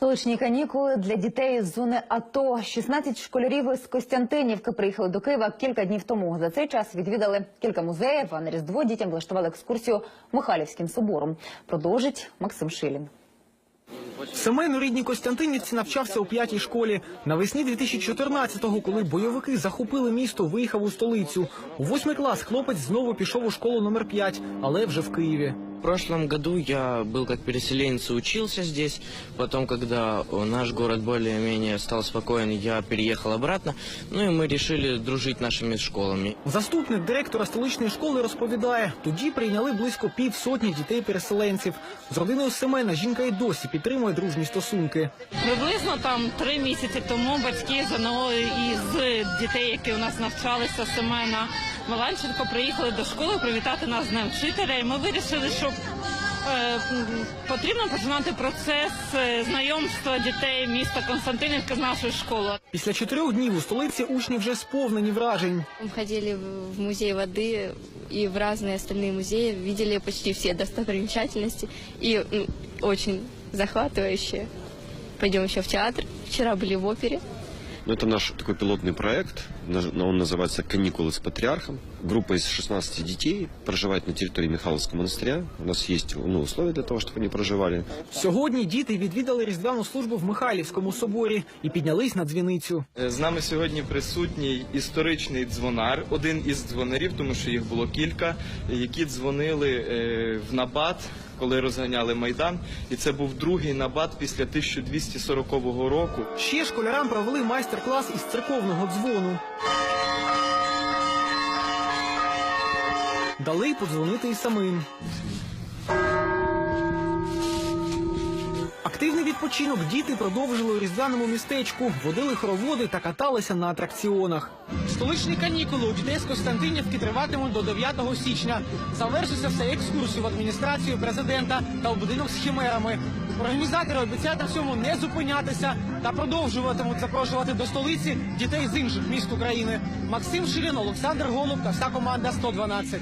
Столичні канікули для дітей з зони АТО. 16 школярів з Костянтинівки приїхали до Києва кілька днів тому. За цей час відвідали кілька музеїв, а на Різдво дітям влаштували екскурсію Михайлівським собором. Продовжить Максим Шилін. Семен у рідній Костянтинівці навчався у п'ятій школі. Навесні 2014-го, коли бойовики захопили місто, виїхав у столицю. У восьмий клас хлопець знову пішов у школу номер 5, але вже в Києві. В прошлом году я был как переселенец и учился здесь. Потом, когда э, наш город более-менее стал спокоен, я переехал обратно. Ну и мы решили дружить нашими школами. Заступник директора столичної школи розповідає, тоді прийняли близько півсотні дітей-переселенців. З родиною Семена жінка й досі підтримує дружні стосунки. Приблизно там три місяці тому батьки з одного із дітей, які у нас навчалися Семена Маланченко, приїхали до школи привітати нас з Днем вчителя. І ми вирішили, що е, м, потрібно починати процес е, знайомства дітей міста Константинівки з нашою школою. Після чотирьох днів у столиці учні вже сповнені вражень. Мы ходили в в музей воды и в разные остальные музеи, видели почти все достопримечательности и ну, очень захватывающие. Пойдем еще в театр. Вчера были в опере. Ну, Это наш такой пилотный проект. На- Он называется «Каникулы с патриархом». Группа из 16 детей проживает на территории Михайловского монастыря. У нас есть ну, условия для того, чтобы они проживали. Сьогодні діти відвідали різдвяну службу в Михайлівському соборі і піднялись на дзвіницю. Е, З нами сьогодні присутній історичний дзвонар, один із дзвонарів, тому що їх було кілька, які дзвонили е, в набат, коли розганяли майдан. І це був другий набат після 1240 року. Ще школярам провели майстер-клас із церковного дзвону. Дали подзвонити і самим. Активний відпочинок діти продовжили у різдвяному містечку, водили хороводи та каталися на атракціонах. Столичні канікули у дітей з Костянтинівки триватимуть до 9 січня. Завершиться все екскурсію в адміністрацію президента та у будинок з хімерами. Організатори обіцяють на цьому не зупинятися та продовжуватимуть запрошувати до столиці дітей з інших міст України. Максим Шилін, Олександр Голуб та вся команда 112.